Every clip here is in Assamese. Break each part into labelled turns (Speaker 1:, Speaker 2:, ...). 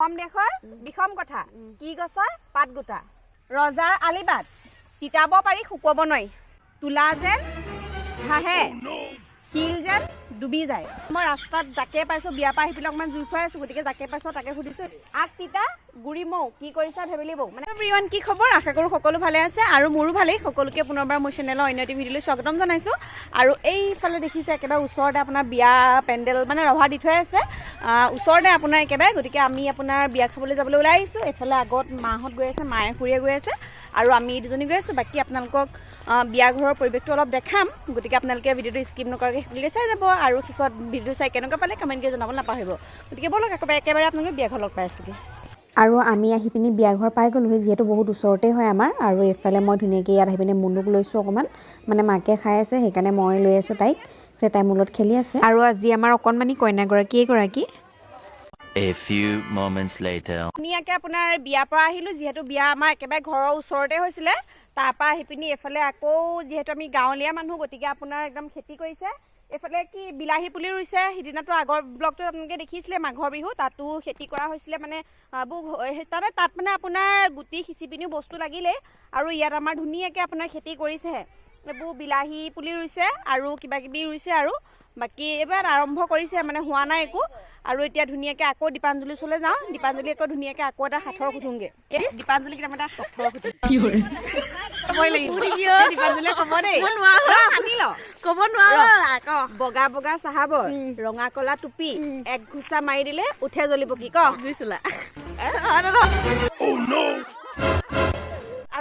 Speaker 1: অসম দেশৰ বিষম কথা। কি গছৰ পাত গোটা? ৰজাৰ আলিবাট। তিতাব পাৰি শুকুৱাব নোৱাৰি। তোলা যেন হাঁহে। শিল যেন ডুবি যায়। মই ৰাস্তাত জাকে পাইছোঁ বিয়াৰ পৰা আহি পেলাই অকণমান জুই খুৱাই আছোঁ, গতিকে জাকে পাইছোঁ তাকে সুধিছোঁ। আগ তিতা, গুৰি মৌ, কি কৰিছা ভেবেলি বৌ? মানে প্ৰিয়ন, কি খবৰ? আশা কৰোঁ সকলো ভালে আছে আৰু মোৰো ভালেই। সকলোকে পুনৰবাৰ মোৰ চেনেলৰ অন্য এটি ভিডিঅ'লৈ স্বাগতম জনাইছোঁ। আৰু এইফালে দেখিছে একেবাৰে ওচৰতে আপোনাৰ বিয়া পেণ্ডেল মানে ৰভা দি থৈ আছে। ওচৰতে আপোনাৰ একেবাৰে, গতিকে আমি আপোনাৰ বিয়া খাবলৈ যাবলৈ ওলাই আহিছোঁ। এইফালে আগত মাহঁত গৈ আছে, মায়ে খুৰীয়ে গৈ আছে। আৰু আমি দুজনী গৈ আছোঁ। বাকী আপোনালোকক আহ, বিয়া ঘৰৰ পৰিৱেশটো অলপ দেখাম। গতিকে আপোনালোকে ভিডিঅ'টো স্কিপ নকৰাকৈ শেষলৈকে চাই যাব। আৰু শেষত ভিডিঅ'টো চাই কেনেকুৱা পালে কমেণ্ট কৰি জনাব নাপাহৰিব। গতিকে ব'লক একেবাৰে একেবাৰে আপোনালোকে বিয়া ঘৰ লগ পাই আছোঁগৈ।
Speaker 2: আৰু আমি আহি পিনি বিয়াঘৰ পাই গ'লোহি যিহেতু বহুত ওচৰতে হয় আমাৰ। আৰু এইফালে মই ধুনীয়াকৈ ইয়াত আহি পিনি মুনুক লৈছোঁ অকণমান। মানে মাকে খাই আছে সেইকাৰণে মই লৈ আছোঁ তাইক। তাই মোৰ লগত খেলি আছে। আৰু আজি আমাৰ অকণমানি কইনাগৰাকী এগৰাকী
Speaker 3: A few moments later.
Speaker 1: ধুনীয়াকৈ আপোনাৰ বিয়াৰ পৰা আহিলোঁ যিহেতু বিয়া আমাৰ একেবাৰে ঘৰৰ ওচৰতে হৈছিলে। তাৰপৰা আহি পিনি এইফালে আকৌ যিহেতু আমি গাঁৱলীয়া মানুহ গতিকে আপোনাৰ একদম খেতি কৰিছে। এইফালে কি বিলাহী পুলি ৰুইছে সিদিনাটো আগৰ ব্লগটোত আপোনালোকে দেখিছিলে মাঘৰ বিহু তাতো খেতি কৰা হৈছিলে মানে তাতে তাত মানে আপোনাৰ গুটি সিঁচি পিনিও বস্তু লাগিলেই। আৰু ইয়াত আমাৰ ধুনীয়াকৈ আপোনাৰ খেতি কৰিছেহে। এইবোৰ বিলাহী পুলি ৰুইছে আৰু কিবা কিবি ৰুইছে আৰু। বাকী এইবাৰ আৰম্ভ কৰিছে মানে হোৱা নাই একো। আৰু এতিয়া ধুনীয়াকৈ আকৌ দীপাঞ্জলি ওচৰলৈ যাওঁ। দীপাঞ্জলি আকৌ ধুনীয়াকৈ আকৌ এটা সাঁথৰ সুধোংগে। এই দীপাঞ্জলি এটা সাঁথৰ সুধো বগা বগা চাহাবৰ ৰঙা কলা টুপি এক ঘোচা মাৰি দিলে উঠে জ্বলিব কি? ক
Speaker 4: জুইচোলা
Speaker 1: আৰু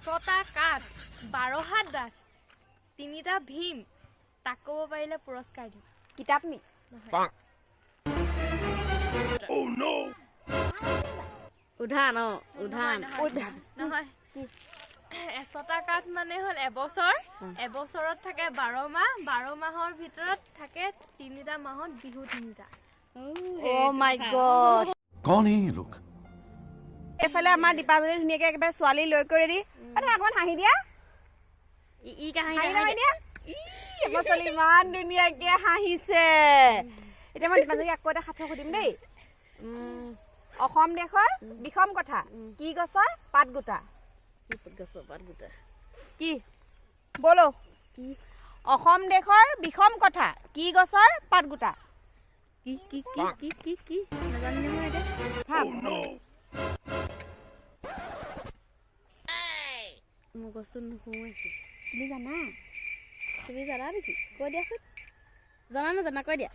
Speaker 4: পাঁচটা কাঠ বাৰহাত দাঁত তিনিটা ভীম তাক ক'ব পাৰিলে পুৰস্কাৰ দিম।
Speaker 1: কিতাপ নি?
Speaker 4: Oh, উধান অ উধান। নহয় এশটা কাঠ মানে হ'ল এবছৰ। এবছৰত থাকে বাৰ মাহ বাৰ মাহৰ ভিতৰত থাকে তিনিটা মাহত বিহু তিনিটা।
Speaker 5: oh কণ
Speaker 1: এইফালে আমাৰ দীপাঞ্জলি ধুনীয়াকৈ একেবাৰে ছোৱালী লৈ কৰি দি। অকণমান হাঁহি দিয়া। আমাৰ ছোৱালী ইমান ধুনীয়াকৈ হাঁহিছে। এতিয়া মই দীপাঞ্জলি আকৌ এটা সাঁথৰ সুধিম দেই। অসম দেশৰ বিষম কথা। কি গছৰ পাত গোটা?
Speaker 4: গছৰ পাত গোটা?
Speaker 1: কি? বলো। অসম দেশৰ বিষম কথা। কি গছৰ পাত গোটা?
Speaker 4: কি কি কি কি কি? কি নাজানো নহয় এতিয়া। গছটো নুশুমাইছো
Speaker 1: তুমি জানা?
Speaker 4: তুমি জানা নেকি? কৈ দিয়াচোন। জানা নাজানা কৈ দিয়া।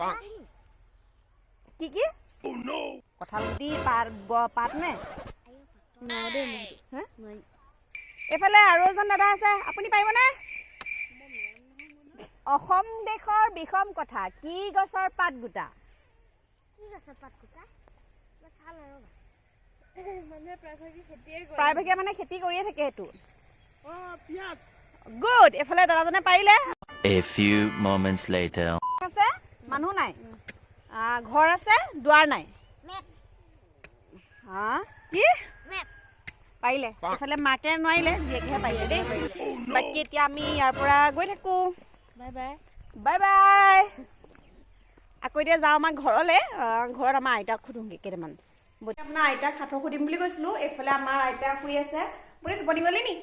Speaker 1: কি কি? কঁঠাল গুটি পাত নে? এইফালে আৰু এজন দাদা আছে। আপুনি পাৰিবনে? অসম দেশৰ বিষম কথা কি গছৰ পাত গোটা?
Speaker 4: প্ৰায়ভাগে
Speaker 1: মানে খেতি কৰিয়ে থাকে সেইটো। গুড এইফালে দাদাজনে পাৰিলে?
Speaker 3: A few moments later.
Speaker 1: আছে? মানুহ নাই? ঘৰ আছে? দুৱাৰ নাই? হা? কি? পাৰিলে। এইফালে মাকে নোৱাৰিলে জীয়েকেহে পাৰিলে দেই। বাকী এতিয়া আমি ইয়াৰ পৰা গৈ থাকোঁ।
Speaker 4: বাই বাই
Speaker 1: বাই বাই আকৌ এতিয়া যাওঁ আমাৰ ঘৰলৈ। ঘৰত আমাৰ আইতাক সোধোংগে কেইটামান। আপোনাৰ আইতাক সাঁথৰ সুধিম বুলি কৈছিলোঁ। এইফালে আমাৰ আইতা শুই আছে। আপুনি টোপনি গ'লে নি?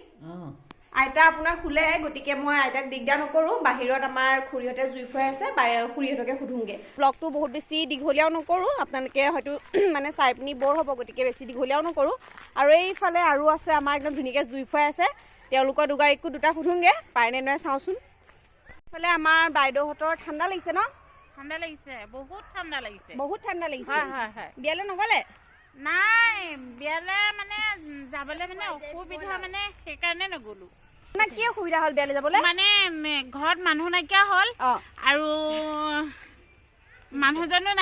Speaker 1: আইতা আপোনাৰ শুলে গতিকে মই আইতাক দিগদাৰ নকৰোঁ বাহিৰত আমাৰ খুৰীহঁতে জুই ফুৱাই আছে খুৰীহঁতকে সোধোংগে। ব্লগটো বহুত বেছি দীঘলীয়াও নকৰোঁ আপোনালোকে হয়তো মানে চাই পিনি বৰ হ'ব গতিকে বেছি দীঘলীয়াও নকৰোঁ। আৰু এইফালে আৰু আছে আমাৰ একদম ধুনীয়াকৈ জুই ফুৱাই আছে তেওঁলোকৰ দুগাৰীকো দুটা সোধোংগে পায়নে নোৱাৰে চাওঁচোন। এইফালে আমাৰ বাইদেউহঁতৰ ঠাণ্ডা লাগিছে ন?
Speaker 6: ঠাণ্ডা লাগিছে বহুত ঠাণ্ডা লাগিছে।
Speaker 1: বহুত ঠাণ্ডা লাগিছে।
Speaker 6: হয় হয় হয়।
Speaker 1: বিয়ালৈ নগ'লে?
Speaker 6: নাই বিয়ালৈ মানে যাবলৈ মানে অসুবিধা মানে সেইকাৰণে নগ'লো।
Speaker 1: আপোনাৰ কি অসুবিধা হ'ল বিয়ালৈ যাবলৈ?
Speaker 6: মানে ঘৰত মানুহ নাইকিয়া হ'ল আৰু মানুহজনো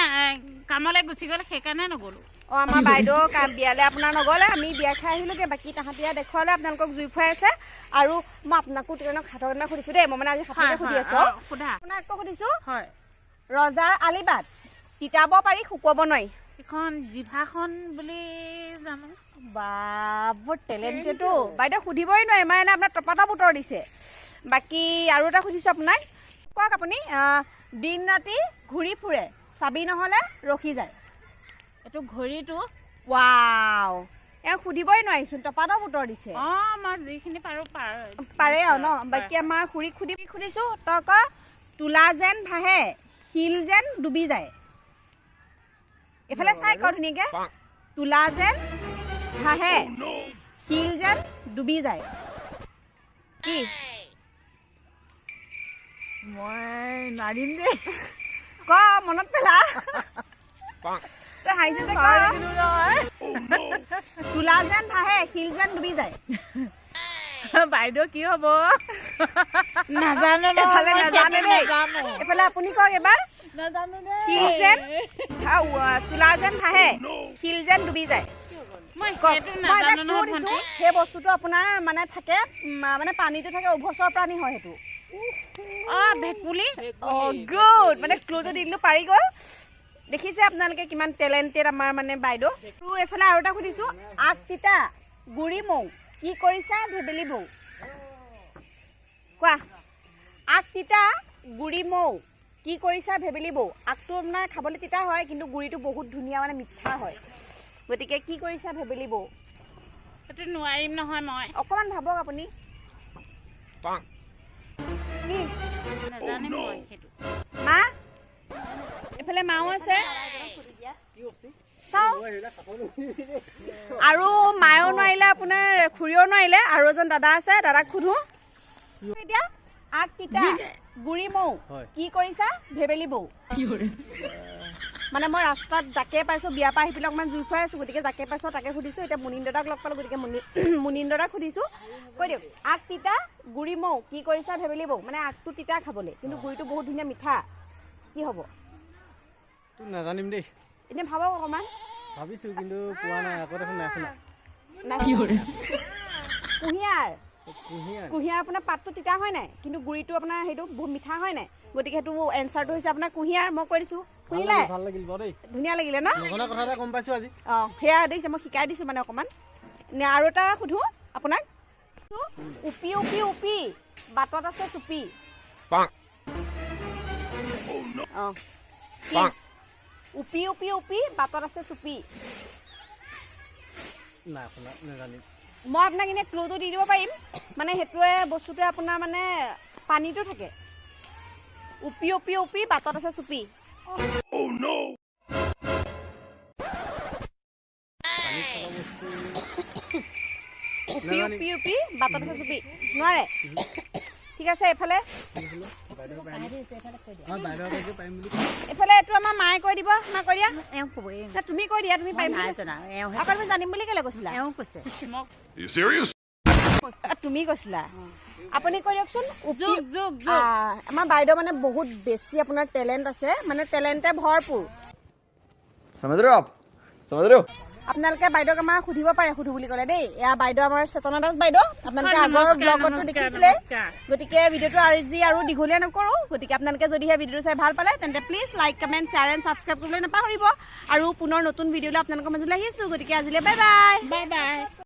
Speaker 6: কামলৈ গুচি গ'ল সেইকাৰণে নগ'লো।
Speaker 1: অঁ আমাৰ বাইদেউ বিয়ালৈ আপোনাৰ নগ'লে আমি বিয়া খাই আহিলোঁগৈ বাকী তাহাঁতি দেখুৱালে আপোনালোকক জুই ফুৱাই আছে। আৰু মই আপোনাকো তেনেকৈ সাঁথৰ কাৰণে সুধিছোঁ দেই মই মানে আজি সাঁথৰকে সুধি আছোঁ।
Speaker 6: সোধা।
Speaker 1: আপোনাক আকৌ সুধিছোঁ
Speaker 6: হয়।
Speaker 1: ৰজাৰ আলিবাট তিতাব পাৰি শুকুৱাব নোৱাৰি।
Speaker 6: এখন জিভাখন বুলি জানো?
Speaker 1: বা বৰ টেলেণ্টেডো বাইদেউ সুধিবই নোৱাৰে মানে এনে আপোনাৰ টপাটপ উত্তৰ দিছে। বাকী আৰু এটা সুধিছোঁ আপোনাক। কওক আপুনি দিন ৰাতি ঘূৰি ফুৰে চাবি নহ'লে ৰখি যায়।
Speaker 6: এইটো ঘড়ীটো।
Speaker 1: ৱাও এওঁ সুধিবই নোৱাৰিচোন টপাটপ উত্তৰ দিছে।
Speaker 6: অ মই যিখিনি পাৰো পাৰ
Speaker 1: পাৰে আৰু ন? বাকী আমাৰ খুৰীক সুধি সুধিছোঁ তই ক তোলা যেন ভাহে শিল যেন ডুবি যায়। এইফালে চাই ক ধুনীয়াকে। তোলা যেন ভাহে শিল যেন ডুবি যায়। কি?
Speaker 6: মই নোৱাৰিম দেই
Speaker 1: ক মনত পেলা। তই হাঁহিছে যে ক। তোলা যেন ভাহে শিল যেন ডুবি যায়।
Speaker 6: বাইদেউ কি হ'ব? নাজানো
Speaker 1: এফালে নাজানো এইফালে আপুনি কওক এবাৰ। শিল যেন তোলা যেন ভাহে শিল যেন ডুবি যায়। সেই বস্তুটো আপোনাৰ মানে থাকে মানে পানীটো থাকে উভচৰ প্ৰাণী হয় সেইটো।
Speaker 6: অ ভেকুলী?
Speaker 1: অঁ গুড মানে ক্লুটো দি দিলোঁ পাৰি গ'ল। দেখিছে আপোনালোকে কিমান টেলেণ্টেড আমাৰ মানে বাইদেউ। আৰু এইফালে আৰু এটা সুধিছোঁ আগ তিতা গুৰি মৌ কি কৰিছা ভেবেলি বৌ কোৱা। আগ তিতা গুৰি মৌ কি কৰিছা ভেবেলি বৌ আগটো আপোনাৰ খাবলৈ তিতা হয় কিন্তু গুৰিটো বহুত ধুনীয়া মানে মিঠা হয়। গতিকে কি কৰিছা ভেবেলি বৌ
Speaker 6: সেইটো নোৱাৰিম নহয় মই।
Speaker 1: অকণমান ভাবক আপুনি। কি?
Speaker 6: নাজানিম মই সেইটো।
Speaker 1: মা? এইফালে মাও আছে। চাওঁ। আৰু মায়েও নোৱাৰিলে আপোনাৰ খুৰীও নোৱাৰিলে আৰু এজন দাদা আছে দাদাক সোধো। এতিয়া? আগ তিতা গুৰি মৌ কি কৰিছা? ভেবেলি বৌ। মানে মই ৰাস্তাত জাকে পাইছোঁ বিয়াৰ পৰা আহি পেলাই অকণমান জুই খুৱাই আছোঁ গতিকে জাকে পাইছোঁ তাকে সুধিছোঁ। এতিয়া মুনিন দাদাক লগ পালোঁ গতিকে মুনি মুনিন দাদাক সুধিছোঁ। কৈ দিয়ক আগ তিতা গুৰি মৌ কি কৰিছা ভেবেলি বৌ? মানে আগটো তিতা খাবলৈ কিন্তু গুৰিটো বহুত ধুনীয়া মিঠা। কি হ'ব?
Speaker 5: নাজানিম দেই।
Speaker 1: এনেই ভাবক অকণমান।
Speaker 5: ভাবিছোঁ কিন্তু পোৱা নাই আকৌ দেখোন নাই শুনা।
Speaker 1: নাই কুঁহিয়াৰ।
Speaker 5: কুঁহিয়াৰ।
Speaker 1: আপোনাৰ পাতটো তিতা হয় নাই? কিন্তু গুৰিটো আপোনাৰ সেইটো বহুত মিঠা হয় নাই? গতিকে সেইটো এনচাৰটো হৈছে আপোনাৰ কুঁহিয়াৰ মই কৈ দিছোঁ। শুনিলে? ধুনীয়া লাগিলে ন?
Speaker 5: কথা এটা গম পাইছোঁ আজি।
Speaker 1: অঁ সেয়া দেখিছে মই শিকাই দিছোঁ মানে অকণমান। নে আৰু এটা সুধোঁ আপোনাক? উপি উপি উপি বাটত আছে চুপি। অঁ উপি উপি উপি বাটত আছে চুপি।
Speaker 5: নাই শুনা নাজানিম।
Speaker 1: মই আপোনাক এনেই ক্লুটো দি দিব পাৰিম? মানে সেইটোৱে বস্তুটোৱে আপোনাৰ মানে পানীটো থাকে। উপি উপি উপি, বাটত আছে চুপি। উপি। উপি উপি, বাটত আছে চুপি। নোৱাৰে। ঠিক আছে, এইফালে। এইফালে এইটো আমাৰ মায়ে কৈ দিব মা কৈ দিয়া।
Speaker 7: ক'ব
Speaker 1: আচ্ছা, তুমি কৈ দিয়া তুমি জানিম বুলি কেলৈ কৈছিলা?
Speaker 7: এওঁ কৈছে।
Speaker 1: তুমি কৈছিলা। আপুনি কৈ দিয়কচোন আমাৰ বাইদেউ মানে বহুত বেছি আপোনাৰ টেলেণ্ট আছে মানে টেলেণ্টে ভৰপূৰ। আপোনালোকে বাইদেউক আমাৰ সুধিব পাৰে সুধো বুলি ক'লে দেই। এয়া বাইদেউ আমাৰ চেতনা দাস বাইদেউ। আপোনালোকে আগৰ ব্লগতো দেখিছিলে। গতিকে ভিডিঅ'টো আজি আৰু দীঘলীয়া নকৰোঁ গতিকে আপোনালোকে যদিহে ভিডিঅ'টো চাই ভালো পালে তেন্তে please like comment share and subscribe কৰিবলৈ নাপাহৰিব। আৰু পুনৰ নতুন ভিডিঅ'লৈ আপোনালোকৰ মাজলৈ আহিছো। গতিকে আজিলৈ বাই বাই
Speaker 6: বাই বাই